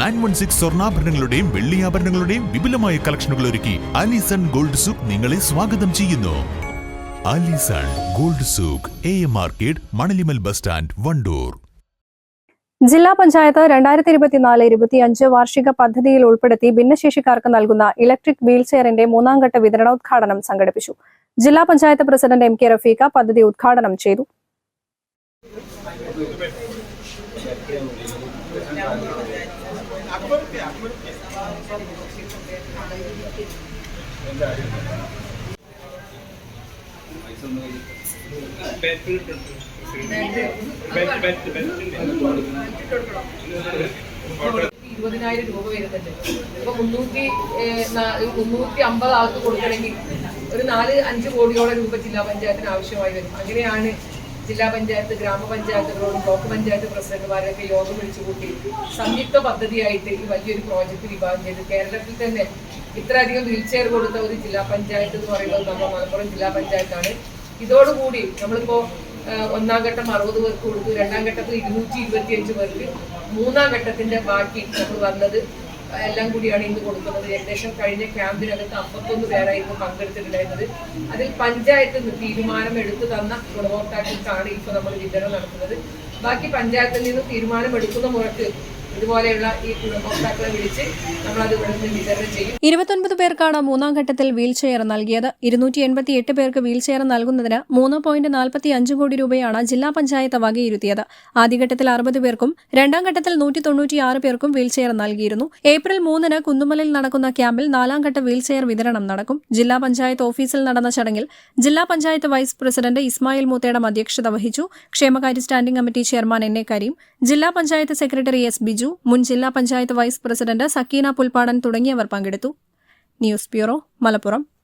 Nine one six സ്വർണാഭരണങ്ങളുടെയും വെള്ളിയാഭരണങ്ങളുടെയും വിപുലമായ കളക്ഷനുകൾ ഒരുക്കി അലിസൺ ഗോൾഡ് സൂക്ക് നിങ്ങളെ സ്വാഗതം ചെയ്യുന്നു. Alison gold souk A M market Manalimal bus stand Wandoor. ജില്ലാ പഞ്ചായത്ത് രണ്ടായിരത്തി ഇരുപത്തിനാല് ഇരുപത്തിയഞ്ച് വാർഷിക പദ്ധതിയിൽ ഉൾപ്പെടുത്തി ഭിന്നശേഷിക്കാർക്ക് നൽകുന്ന ഇലക്ട്രിക് വീൽ ചെയറിന്റെ മൂന്നാം ഘട്ട വിതരണോദ്ഘാടനം സംഘടിപ്പിച്ചു. ജില്ലാ panchayat president M K Rafeeq പദ്ധതി ഉദ്ഘാടനം ചെയ്തു. ഇരുപതിനായിരം രൂപ വരുന്നുണ്ട്. ഇപ്പൊ മുന്നൂറ്റി മുന്നൂറ്റി അമ്പത് ആൾക്ക് കൊടുക്കണമെങ്കിൽ ഒരു നാല് അഞ്ച് കോടിയോളം രൂപ ജില്ലാ പഞ്ചായത്തിന് ആവശ്യമായി വരും. അങ്ങനെയാണ് ജില്ലാ പഞ്ചായത്ത് ഗ്രാമപഞ്ചായത്തുകളോടും ബ്ലോക്ക് പഞ്ചായത്ത് പ്രസിഡന്റുമാരൊക്കെ യോഗം വിളിച്ചു കൂട്ടി സംയുക്ത പദ്ധതിയായിട്ട് ഈ വലിയൊരു പ്രോജക്റ്റ് വിഭാഗം ചെയ്ത്. കേരളത്തിൽ തന്നെ ഇത്രയധികം വീൽ ചെയർ കൊടുത്ത ഒരു ജില്ലാ പഞ്ചായത്ത് എന്ന് പറയുന്നത് നമ്മുടെ മലപ്പുറം ജില്ലാ പഞ്ചായത്താണ്. ഇതോടുകൂടി നമ്മളിപ്പോ ഒന്നാം ഘട്ടം അറുപത് പേർക്ക് കൊടുത്തു രണ്ടാം ഘട്ടത്തിൽ ഇരുന്നൂറ്റി ഇരുപത്തി അഞ്ച് പേർക്ക് മൂന്നാം ഘട്ടത്തിന്റെ ബാക്കി നമ്മൾ വന്നത് എല്ലാം കൂടിയാണ് ഇന്ന് കൊടുക്കുന്നത്. ഏകദേശം കഴിഞ്ഞ ക്യാമ്പിനകത്ത് അമ്പത്തൊന്ന് പേരായിരുന്നു പങ്കെടുത്തിട്ടുണ്ടായിരുന്നത്. അതിൽ പഞ്ചായത്ത് നിന്ന് തീരുമാനം എടുത്തു തന്ന ഗുണഭോക്താക്കൾക്കാണ് ഇപ്പോൾ നമ്മൾ വിതരണം നടത്തുന്നത്. ബാക്കി പഞ്ചായത്തിൽ നിന്ന് തീരുമാനം എടുക്കുന്ന മുറക്ക് ഇതുപോലെയുള്ള ഈ ചെയ്യും. ഇരുപത്തൊൻപത് പേർക്കാണ് മൂന്നാം ഘട്ടത്തിൽ വീൽ ചെയർ നൽകിയത്. ഇരുന്നൂറ്റി എൺപത്തി എട്ട് പേർക്ക് വീൽ ചെയർ നൽകുന്നതിന് മൂന്ന് പോയിന്റ് നാൽപ്പത്തി അഞ്ച് കോടി രൂപയാണ് ജില്ലാ പഞ്ചായത്ത് വകയിരുത്തിയത്. ആദ്യഘട്ടത്തിൽ അറുപത് പേർക്കും രണ്ടാം ഘട്ടത്തിൽ നൂറ്റി തൊണ്ണൂറ്റിയാറ് പേർക്കും വീൽ ചെയർ നൽകിയിരുന്നു. ഏപ്രിൽ മൂന്നിന് കുന്നുമലിൽ നടക്കുന്ന ക്യാമ്പിൽ നാലാം ഘട്ട വീൽ ചെയർ വിതരണം നടക്കും. ജില്ലാ പഞ്ചായത്ത് ഓഫീസിൽ നടന്ന ചടങ്ങിൽ ജില്ലാ പഞ്ചായത്ത് വൈസ് പ്രസിഡന്റ് ഇസ്മായിൽ മൂത്തേടം അധ്യക്ഷത വഹിച്ചു. ക്ഷേമകാര്യ standing committee chairman N A Kareem ജില്ലാ പഞ്ചായത്ത് സെക്രട്ടറി എസ് മുൻ ജില്ലാ പഞ്ചായത്ത് വൈസ് പ്രസിഡന്റ് സക്കീന പുൽപ്പാടൻ തുടങ്ങിയവർ പങ്കെടുത്തു. News bureau Malappuram.